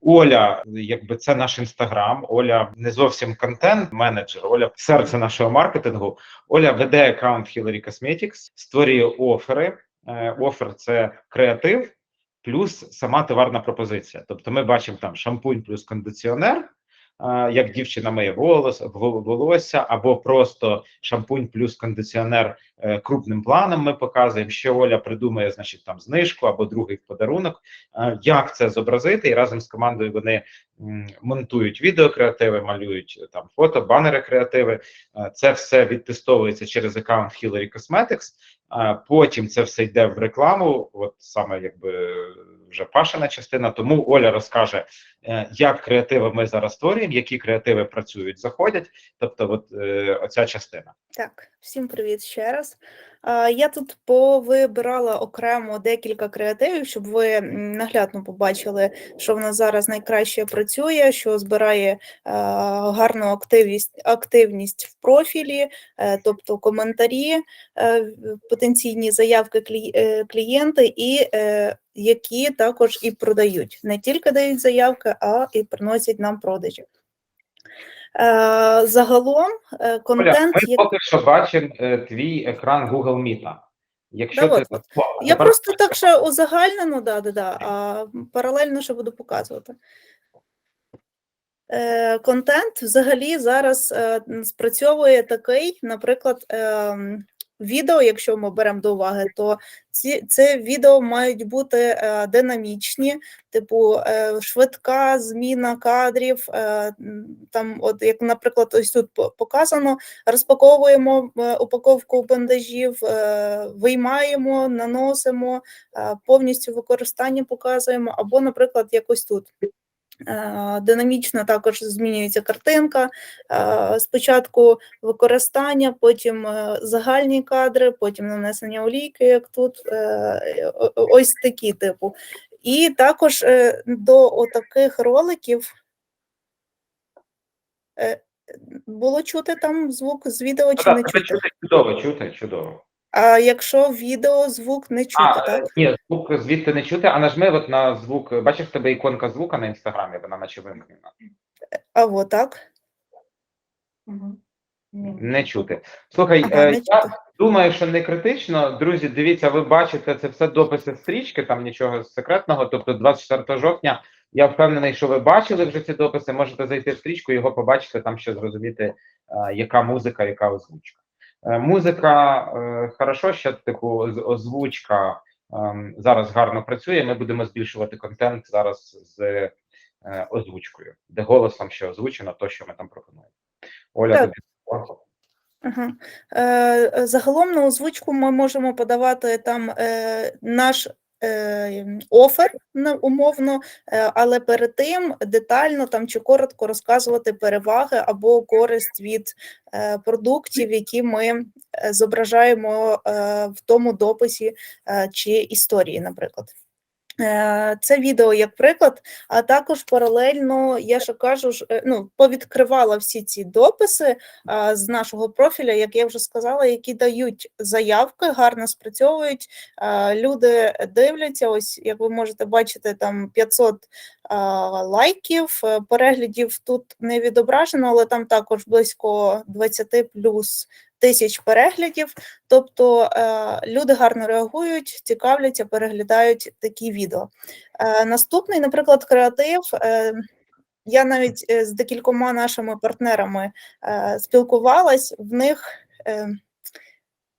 Оля, якби це наш інстаграм. Оля не зовсім контент-менеджер. Оля серце нашого маркетингу. Оля веде аккаунт Hillary Cosmetics, створює офери. Е, Офер це креатив плюс сама товарна пропозиція. Тобто, ми бачимо там шампунь плюс кондиціонер. Як дівчина миє волос, волосся, або просто шампунь плюс кондиціонер е, крупним планом. Ми показуємо, що Оля придумає, значить, там знижку або другий подарунок. Е, Як це зобразити, і разом з командою вони монтують відеокреативи, малюють е, там фото, банери креативи. Це все відтестовується через аккаунт Hillary Cosmetics. Потім це все йде в рекламу. От саме якби вже пашина частина. Тому Оля розкаже, е, як креативи ми зараз створюємо, які креативи працюють, заходять. Тобто, от е, оця частина. Так, всім привіт ще раз. Я тут повибирала окремо декілька креативів, щоб ви наглядно побачили, що в нас зараз найкраще працює, що збирає гарну активність, активність в профілі, е, тобто коментарі, е, потенційні заявки е, клієнти, і які також і продають. Не тільки дають заявки, а і приносять нам продажі. Е, Загалом контент Оля, ми поки що бачимо е, твій екран Google Meet. Якщо Да, ти от, от. Я тепер- просто так ще узагальнено, да, да, да, а паралельно ще буду показувати. Е, контент взагалі зараз е, спрацьовує такий, наприклад, ем, відео, якщо ми беремо до уваги, то ці це відео мають бути е, динамічні, типу е, швидка зміна кадрів. Е, там, от як, наприклад, ось тут показано, розпаковуємо е, упаковку бандажів, е, виймаємо, наносимо, е, повністю використання показуємо, або, наприклад, якось тут. Е, Динамічно також змінюється картинка. е, Спочатку використання, потім е, загальні кадри, потім нанесення олійки, як тут, ось такі типу. І також до отаких роликів було чути там звук з відео чи Так, не чути? чути чудово, чути, чудово. А якщо відео звук не чути, А, так? ні, звук звідти не чути, а нажми от на звук. Бачиш, в тебе іконка звука на інстаграмі, вона наче вимкнена. А вот так. Не чути. Слухай, Ага, е, не я чути. думаю, що не критично. Друзі, дивіться, ви бачите, це все дописи стрічки, там нічого секретного. Тобто, 24 жовтня. Я впевнений, що ви бачили вже ці дописи. Можете зайти в стрічку, його побачити, там ще зрозуміти, е, яка музика, яка озвучка. Е, Музика е, хорошо, що типу озвучка ем, зараз гарно працює. Ми будемо збільшувати контент зараз з е, озвучкою, де голосом ще озвучено, то що ми там пропонуємо. Оля, Так. тобі слово. Е, е, Загалом на озвучку ми можемо подавати там е, наш е, офер на- умовно, е, але перед тим детально там чи коротко розказувати переваги або користь від е, продуктів, які ми е, зображаємо в тому дописі чи історії, наприклад. Е, Це відео як приклад, а також паралельно, я ще кажу, е, ну, повідкривала всі ці дописи з нашого профіля, як я вже сказала, які дають заявки, гарно спрацьовують. Люди дивляться. Ось як ви можете бачити, там 500 лайків, е, переглядів тут не відображено, але там також близько 20 плюс тисяч переглядів. Тобто е, люди гарно реагують, цікавляться, переглядають такі відео. Е, Наступний, наприклад, креатив. е, Я навіть з декількома нашими партнерами спілкувалась, в них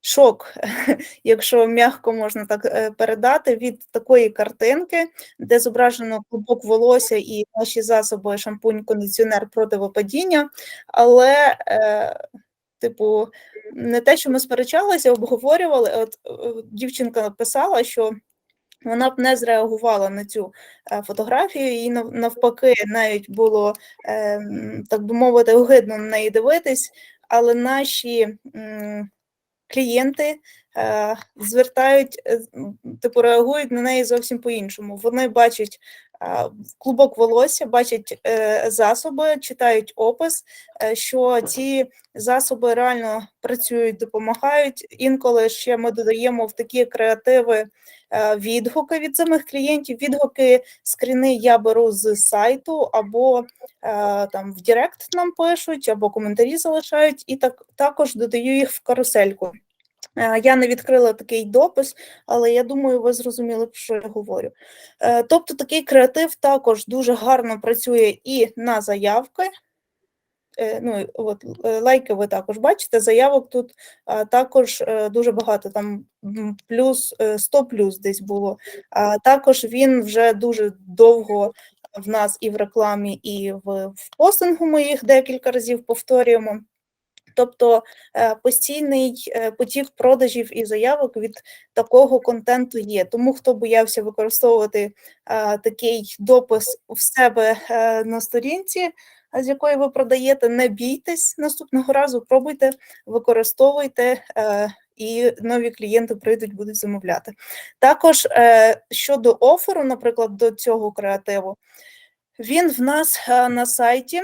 шок, якщо м'яко можна так передати, від такої картинки, де зображено клубок волосся і наші засоби шампунь, кондиціонер проти випадіння. Але, типу, не те, що ми сперечалися, обговорювали. От е, дівчинка написала, що вона б не зреагувала на цю е, фотографію, і навпаки, навіть було, ем, так би мовити, огидно на неї дивитись, але наші клієнти е, звертають, е, типу, реагують на неї зовсім по-іншому. Вони бачать е, клубок волосся, бачать е, засоби, читають опис, е, що ці засоби реально працюють, допомагають. Інколи ще ми додаємо в такі креативи е, відгуки від самих клієнтів. Відгуки скріни я беру з сайту, або там в Директ нам пишуть, або коментарі залишають, і так також додаю їх в карусельку. Е, Я не відкрила такий допис, але я думаю, ви зрозуміли, про що я говорю. Е, Тобто такий креатив також дуже гарно працює і на заявки. Е, Ну, от лайки ви також бачите, заявок тут також дуже багато, там плюс е, 100 плюс десь було. А також він вже дуже довго в нас і в рекламі, і в, в постингу ми їх декілька разів повторюємо. Тобто е, постійний е, потік продажів і заявок від такого контенту є. Тому хто боявся використовувати е, такий допис в себе на сторінці, з якої ви продаєте, не бійтесь наступного разу, пробуйте, використовуйте. І нові клієнти прийдуть, будуть замовляти. Також щодо оферу, наприклад, до цього креативу, він в нас е, на сайті,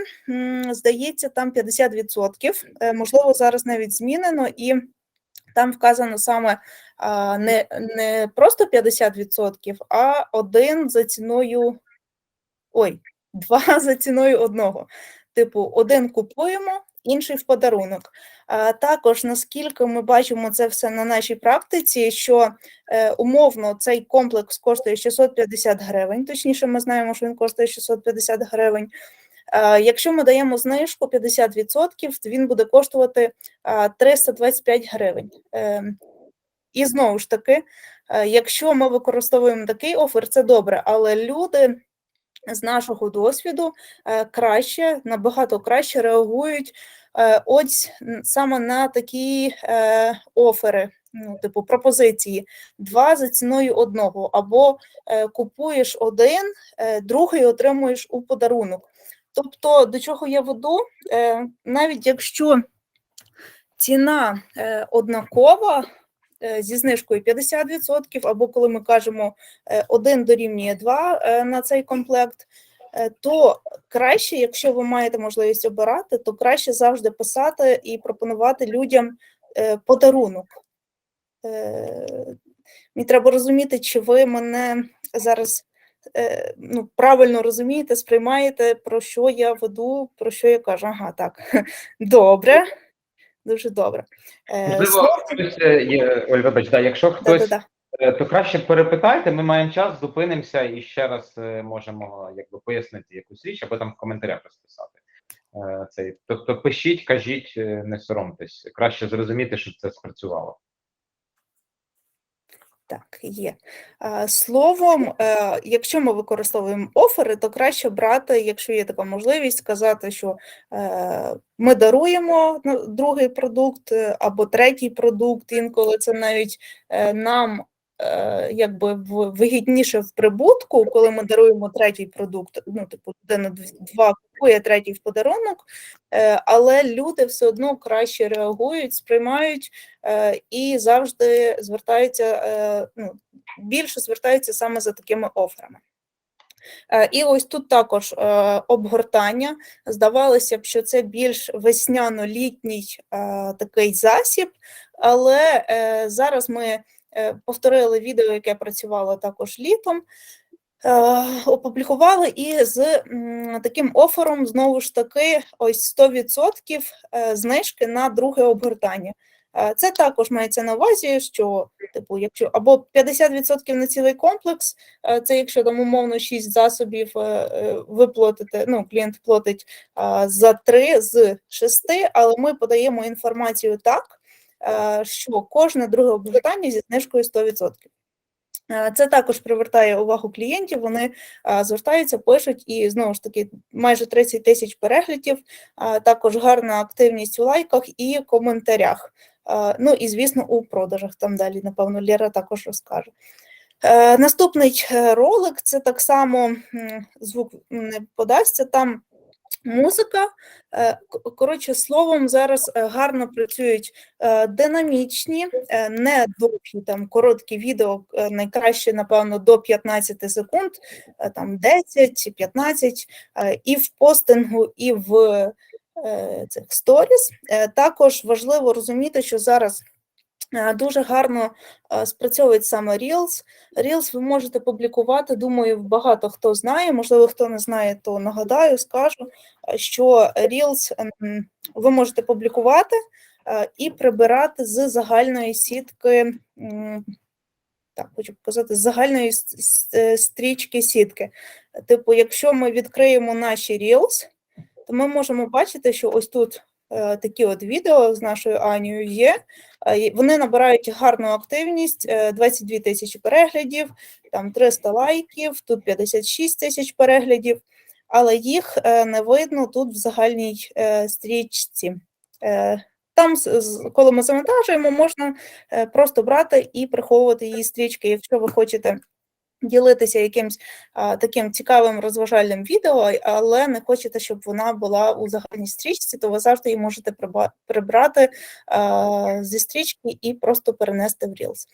здається, там 50%, е, можливо, зараз навіть змінено, і там вказано саме не, не просто 50%, а один за ціною, ой, два за ціною одного. Типу, один купуємо, інший в подарунок. Також, наскільки ми бачимо це все на нашій практиці, що е, умовно цей комплекс коштує 650 гривень, точніше, ми знаємо, що він коштує 650 гривень. Якщо ми даємо знижку 50%, він буде коштувати а, 325 гривень. Е, І знову ж таки, е, якщо ми використовуємо такий офер, це добре, але люди з нашого досвіду е, краще, набагато краще реагують е, ось саме на такі е, офери, ну, типу пропозиції, два за ціною одного, або купуєш один, другий отримуєш у подарунок. Тобто, до чого я веду, навіть якщо ціна однакова зі знижкою 50%, або коли ми кажемо е, 1 дорівнює 2 е, на цей комплект, е, то краще, якщо ви маєте можливість обирати, то краще завжди писати і пропонувати людям е, подарунок. Е, Мені треба розуміти, чи ви мене зараз е, ну, правильно розумієте, сприймаєте, про що я веду, про що я кажу. Ага, так, добре, дуже добре. Е, Можливо, хтось е, є, Оль, вибач, да, якщо хтось, Да-да-да. е, то краще перепитайте, ми маємо час, зупинимося і ще раз е, можемо якби пояснити якусь річ, або там в коментарях розписати. Цей. Тобто пишіть, кажіть, не соромтесь. Краще зрозуміти, що це спрацювало. Так, є. Словом, е, якщо ми використовуємо офери, то краще брати, якщо є така можливість, сказати, що е, ми даруємо другий продукт е, або третій продукт. Інколи це навіть нам якби в- вигідніше в прибутку, коли ми даруємо третій продукт. Ну, типу, людина два купує третій в подарунок, е, але люди все одно краще реагують, сприймають е, і завжди звертаються, е, ну, більше звертаються саме за такими оферами. Е, І ось тут також е, обгортання. Здавалося б, що це більш весняно-літній е, такий засіб, але е, зараз ми е, повторили відео, яке працювало також літом. е, Опублікували і з таким офером знову ж таки ось 100% е, знижки на друге обгортання. Е, Це також мається на увазі, що типу, якщо або 50% на цілий комплекс, е, це якщо там умовно 6 засобів е, е, ви платите, ну клієнт платить за 3 з 6, але ми подаємо інформацію так, е, що кожне друге обгортання зі знижкою 100%. Е, Це також привертає увагу клієнтів. Вони звертаються, пишуть, і знову ж таки майже 30 тисяч переглядів. Також гарна активність у лайках і коментарях. Ну і звісно, у продажах там далі, напевно, Лєра також розкаже. Е, Наступний е, ролик це так само звук не подасться. Там музика. Е, Коротше, словом, зараз е, гарно працюють е, динамічні, не довгі там короткі відео, найкраще, напевно, до 15 секунд, там 10, 15, е, і в постингу, і в цих сторіс. Також важливо розуміти, що зараз дуже гарно спрацьовують саме Reels. Reels ви можете публікувати. Думаю, багато хто знає. Можливо, хто не знає, то нагадаю, скажу, що Reels ем, ви можете публікувати і прибирати з загальної сітки. Так, хочу показати з загальної е, стрічки сітки. Типу, якщо ми відкриємо наші Reels, то ми можемо бачити, що ось тут такі от відео з нашою Анією є. Е, Вони набирають гарну активність, е, 22 тисячі переглядів, там 300 лайків, тут 56 тисяч переглядів, але їх е, не видно тут в загальній е, стрічці. Е, Там, коли ми завантажуємо, можна е, просто брати і приховувати її стрічки. Якщо ви хочете ділитися якимсь а, таким цікавим розважальним відео, але не хочете, щоб вона була у загальній стрічці, то ви завжди її можете прибрати а, зі стрічки і просто перенести в Reels.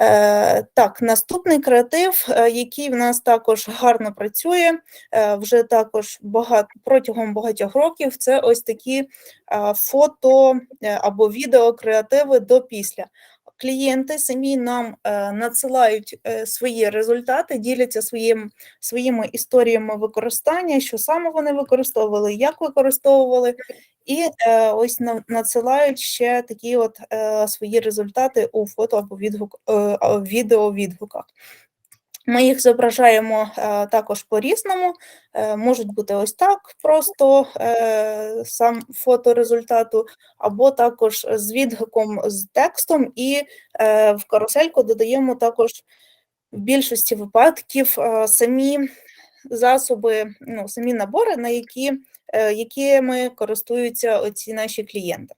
Е, так, наступний креатив, е, який в нас також гарно працює, е, вже також багато протягом багатьох років. Це ось такі а, фото е, або відео креативи до після. Клієнти самі нам е, надсилають е, свої результати, діляться своїм, своїми історіями використання, що саме вони використовували, як використовували, і е, ось на- надсилають ще такі от свої результати у фото або відгук, відео-відгуках. Ми їх зображаємо е, також по-різному. Е, можуть бути ось так, просто е, сам фото результату, або також з відгуком з текстом, і в карусельку додаємо також в більшості випадків самі засоби, ну, самі набори, на які, якими користуються оці наші клієнти.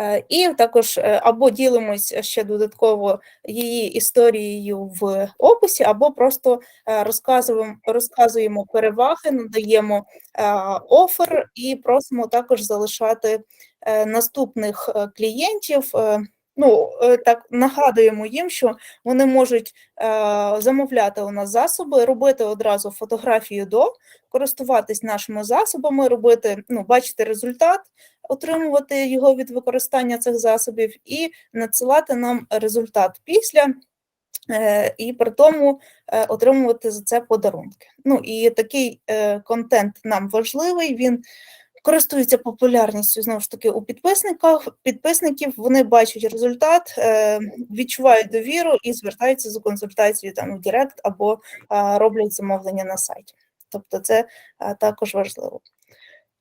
Е, І також е, або ділимось ще додатково її історією в описі, або просто е, розказуємо, розказуємо переваги, надаємо офер і просимо також залишати наступних клієнтів. Ну, е, так нагадуємо їм, що вони можуть е, замовляти у нас засоби, робити одразу фотографію до, користуватись нашими засобами, робити, ну, бачити результат, отримувати його від використання цих засобів і надсилати нам результат після, е, і при тому е, отримувати за це подарунки. Ну і такий контент нам важливий. Він користується популярністю знову ж таки у підписниках. Підписників вони бачать результат, е, відчувають довіру і звертаються за консультацією там в Директ або роблять замовлення на сайті. Тобто, це також важливо.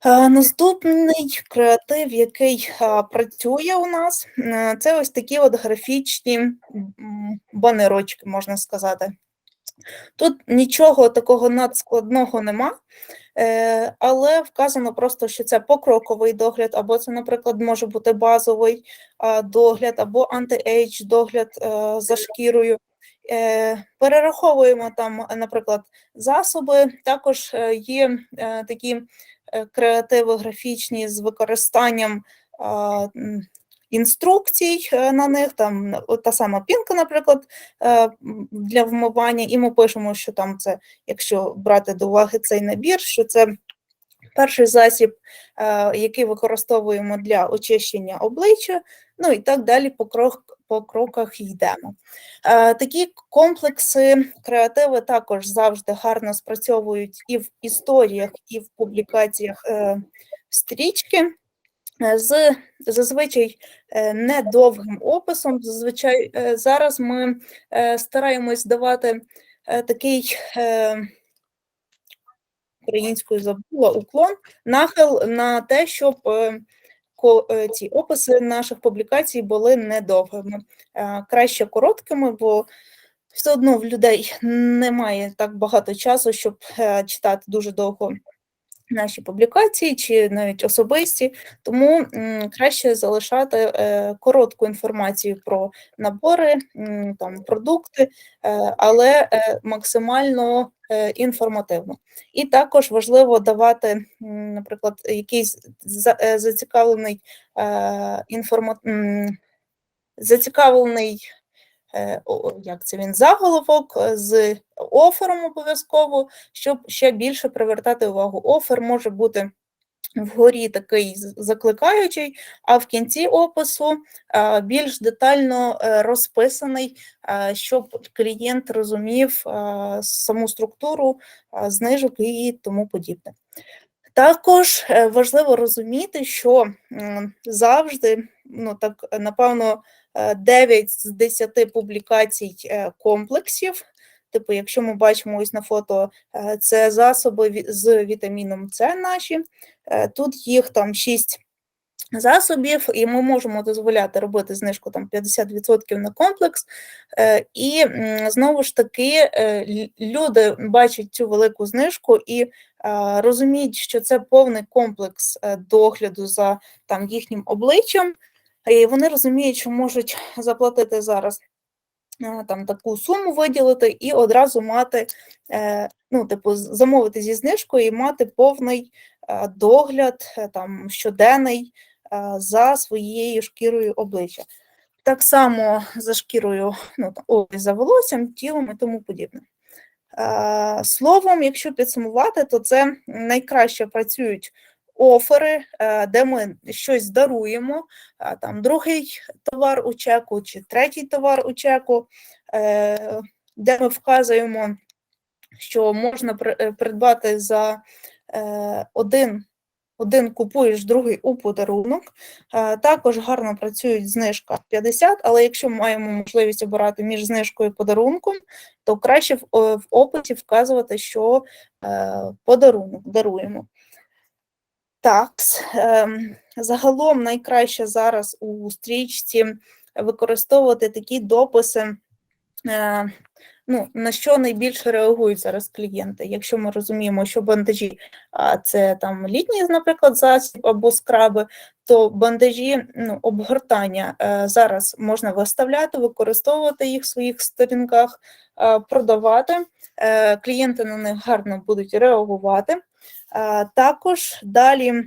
Е, Наступний креатив, який працює у нас, е, це ось такі от графічні банерочки, можна сказати. Тут нічого такого надскладного нема, е, але вказано просто, що це покроковий догляд, або це, наприклад, може бути базовий догляд, або анти-ейдж догляд е, за шкірою. Е, Перераховуємо там, е, наприклад, засоби. Також е, є е, такі е, креативи графічні з використанням інструкцій е, на них, там та сама пінка, наприклад, е, для вмивання, і ми пишемо, що там це, якщо брати до уваги цей набір, що це перший засіб, е, який використовуємо для очищення обличчя, ну і так далі по, крок, по кроках йдемо. Такі комплекси креативи також завжди гарно спрацьовують і в історіях, і в публікаціях стрічки. З зазвичай е, недовгим описом. Зазвичай е, зараз ми е, стараємось давати такий українською забула уклон, нахил на те, щоб ці описи наших публікацій були недовгими, краще короткими, бо все одно в людей немає так багато часу, щоб читати дуже довго наші публікації чи навіть особисті, тому краще залишати е, коротку інформацію про набори, там продукти, е, але е, максимально інформативно. І також важливо давати, наприклад, якийсь зацікавлений інформа... зацікавлений. Е, Як це він заголовок е, з офером обов'язково, щоб ще більше привертати увагу. Офер може бути вгорі такий закликаючий, а в кінці опису е, більш детально розписаний, щоб клієнт розумів саму структуру знижок і тому подібне. Також важливо розуміти, що завжди, ну так напевно, 9 з 10 публікацій е, комплексів. Типу, якщо ми бачимо ось на фото, е, це засоби з вітаміном С наші. Е, Тут їх там 6 засобів, і ми можемо дозволяти робити знижку там 50% на комплекс. Е, І знову ж таки е, люди бачать цю велику знижку і е, розуміють, що це повний комплекс е, догляду за там їхнім обличчям. І вони розуміють, що можуть заплатити зараз е, там таку суму виділити і одразу мати, е, ну, типу, замовити зі знижкою і мати повний е, догляд там щоденний за своєю шкірою обличчя. Так само за шкірою, ну, ой, за волоссям, тілом і тому подібне. Словом, якщо підсумувати, то це найкраще працюють офери, е, де ми щось даруємо, там другий товар у чеку чи третій товар у чеку, е, де ми вказуємо, що можна е, придбати за е, один. Один купуєш, другий у подарунок. Е, Також гарно працюють знижка 50, але якщо маємо можливість обирати між знижкою і подарунком, то краще в, описі вказувати, що е, подарунок даруємо. Так, ем, загалом найкраще зараз у стрічці використовувати такі дописи, е, ну, на що найбільше реагують зараз клієнти. Якщо ми розуміємо, що бандажі це там літній, наприклад, засіб або скраби, то бандажі ну, обгортання е, зараз можна виставляти, використовувати їх в своїх сторінках, продавати. Е, Клієнти на них гарно будуть реагувати. Також далі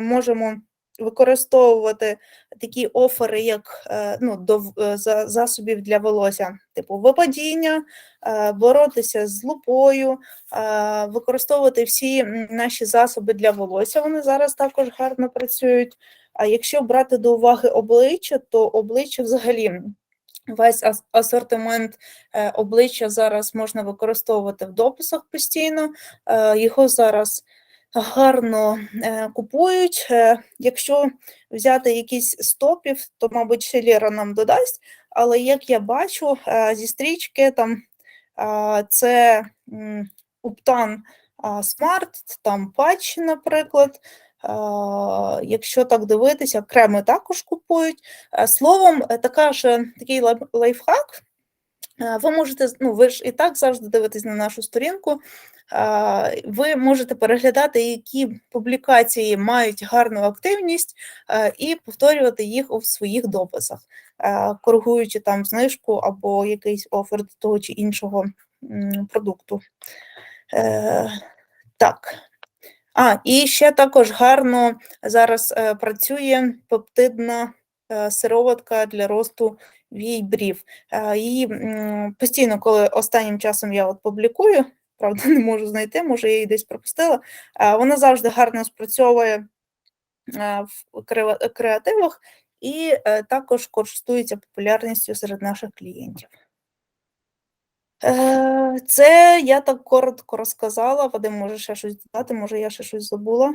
можемо використовувати такі офери, як е, ну, до, е, за- засобів для волосся, типу випадіння, е, боротися з лупою, е, використовувати всі наші засоби для волосся. Вони зараз також гарно працюють. А якщо брати до уваги обличчя, то обличчя взагалі. Весь асортимент е, обличчя зараз можна використовувати в дописах постійно. Е, Його зараз гарно е, купують. Якщо взяти якісь з топів, то, мабуть, ще нам додасть. Але як я бачу, зі стрічки там це Уптан Smart, там патчі, наприклад. Якщо так дивитися, креми також купують. Е, Словом, е, така ж, такий лайфхак. Е, Ви можете, ну ви ж і так завжди дивитесь на нашу сторінку. Ви можете переглядати, які публікації мають гарну активність, е, і повторювати їх у своїх дописах, е, коригуючи там знижку або якийсь офер до того чи іншого продукту. Е, Так. А, і ще також гарно зараз е, працює пептидна е, сироватка для росту вій брів. Е, Її м, постійно, коли останнім часом я от публікую, правда, не можу знайти, може, я її десь пропустила. е, Вона завжди гарно спрацьовує е, в креа- креативах і е, також користується популярністю серед наших клієнтів. Е, Це я так коротко розказала. Вадим може ще щось додати, може я ще щось забула.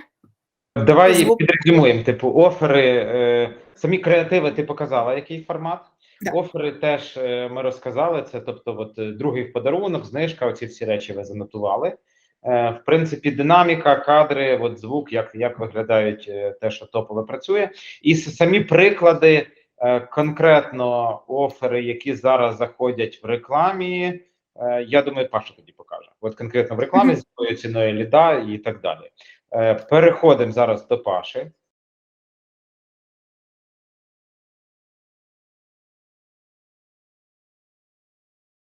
Давай Звук. підрезюмуємо. Типу, офери, е, самі креативи, ти показала, який формат. Да. Офери теж е, ми розказали. Це тобто, от другий в подарунок, знижка. Оці всі речі ви занотували. В принципі, динаміка, кадри, от звук, як, як виглядають те, що топове працює, і самі приклади, конкретно офери, які зараз заходять в рекламі. Е, Я думаю, Паша тоді покаже. От конкретно в рекламі з якою ціною ліда і так далі. Е, Переходимо зараз до Паші.